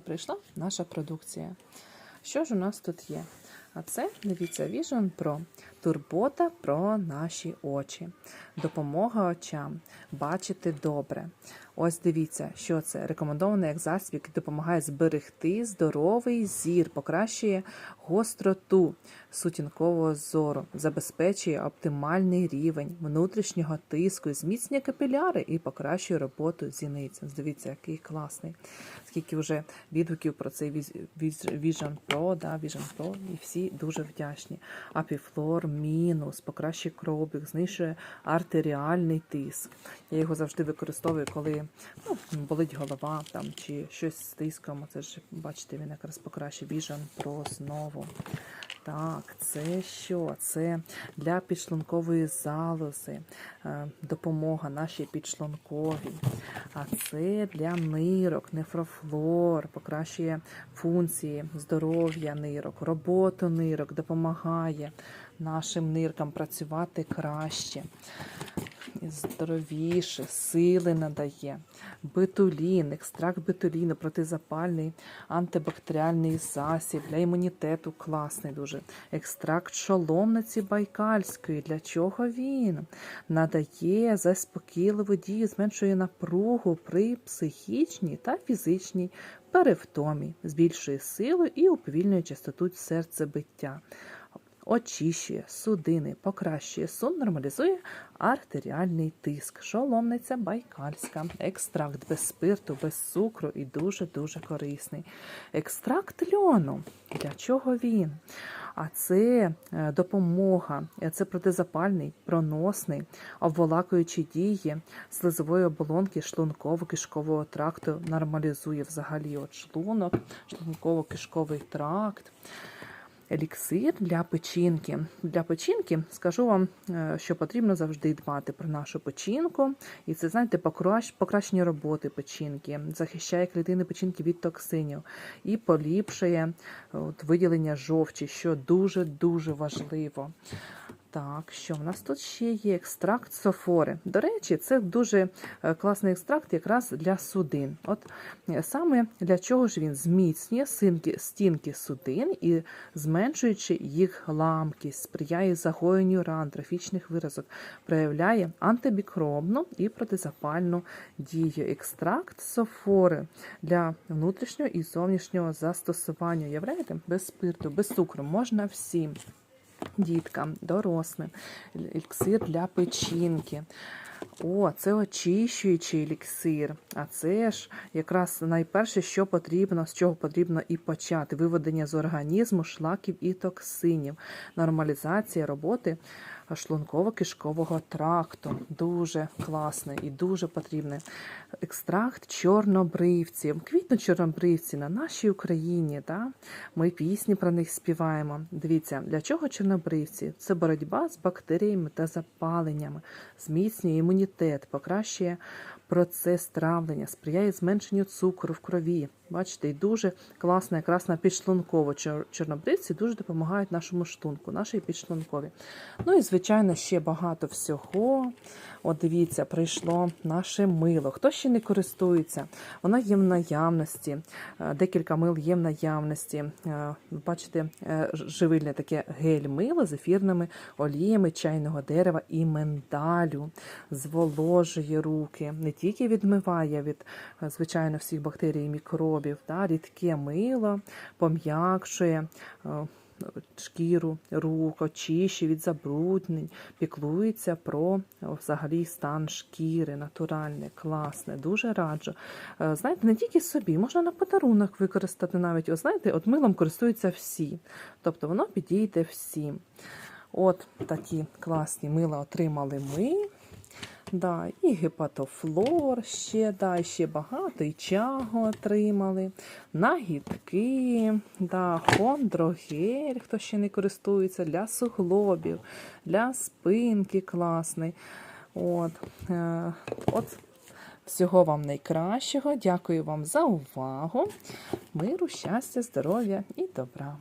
Прийшла наша продукція. Що ж у нас тут є? А це, дивіться, Vision Pro. Турбота про наші очі. Допомога очам бачити добре. Ось дивіться, що це. Рекомендований як засіб, який допомагає зберегти здоровий зір, покращує гостроту сутінкового зору, забезпечує оптимальний рівень внутрішнього тиску, зміцнює капіляри і покращує роботу зіниць. Дивіться, який класний. Скільки вже відгуків про цей Vis- Vis- Vision Pro, да, Vision Pro, і всі дуже вдячні. Апіфлор мінус, покращує кровобіг, знищує артеріальний тиск. Я його завжди використовую, коли ну, болить голова там, чи щось з тиском. Це ж, бачите, він якраз покращує Vision про знову. Так, це що? Це для підшлункової залози, е, допомога нашій підшлунковій. А це для нирок, нефрофлор, покращує функції здоров'я нирок, роботу нирок, допомагає нашим ниркам працювати краще, здоровіше, сили надає. Бетулін, екстракт бетуліну, протизапальний антибактеріальний засіб для імунітету класний дуже. Екстракт шоломниці байкальської. Для чого він? Надає заспокійливу дію, зменшує напругу при психічній та фізичній перевтомі, збільшує силу і уповільнює частоту серцебиття. Очищує судини, покращує сон, нормалізує артеріальний тиск, шоломниця байкальська, екстракт без спирту, без цукру і дуже-дуже корисний. Екстракт льону. Для чого він? А це е, допомога, е, це протизапальний, проносний, обволакуючі дії слизової оболонки шлунково-кишкового тракту, нормалізує взагалі от шлунок, шлунково-кишковий тракт. Еліксир для печінки. Для печінки скажу вам, е, що потрібно завжди дбати про нашу печінку. І це, знаєте, покращ- покращення роботи печінки, захищає клітини печінки від токсинів і поліпшує от, виділення жовчі, що дуже-дуже важливо. Так, що в нас тут ще є екстракт софори. До речі, це дуже е, класний екстракт якраз для судин. От е, саме для чого ж він зміцнює стінки судин і зменшуючи їх ламкість, сприяє загоєнню ран, трофічних виразок, проявляє антимікробну і протизапальну дію. Екстракт софори для внутрішнього і зовнішнього застосування. Уявляєте, без спирту, без цукру можна всім діткам, дорослим, еліксир для печінки. О, це очищуючий еліксир. А це ж якраз найперше, що потрібно, з чого потрібно і почати: виведення з організму шлаків і токсинів, нормалізація роботи шлунково-кишкового тракту. Дуже класний і дуже потрібний. Екстракт чорнобривців. Квітно чорнобривці на нашій Україні. Да? Ми пісні про них співаємо. Дивіться, для чого чорнобривці? Це боротьба з бактеріями та запаленнями, зміцнює імунітет, покращує процес травлення, сприяє зменшенню цукру в крові. Бачите, і дуже класна, якраз на підшлунково. Чор- Чорнобривці дуже допомагають нашому шлунку, нашій підшлункові. Ну і, звичайно, ще багато всього. От дивіться, прийшло наше мило. Хто ще не користується? Воно є в наявності. Е, Декілька мил є в наявності. Е, Бачите, е, живильне таке гель-мило з ефірними оліями чайного дерева і мендалю. Зволожує руки, не тільки відмиває від, е, звичайно, всіх бактерій і мікробів, та, рідке мило пом'якшує. е, Шкіру рук, очищує від забруднень, піклується про взагалі стан шкіри, натуральне, класне, дуже раджу. Е, Знаєте, не тільки собі, можна на подарунок використати навіть. О, знаєте, от милом користуються всі. Тобто воно підійде всім. От такі класні мила отримали ми. Да, і гепатофлор ще, да, ще багато, і чагу отримали, нагідки, да, хондрогель, хто ще не користується, для суглобів, для спинки класний. От, е, от всього вам найкращого. Дякую вам за увагу. Миру, щастя, здоров'я і добра.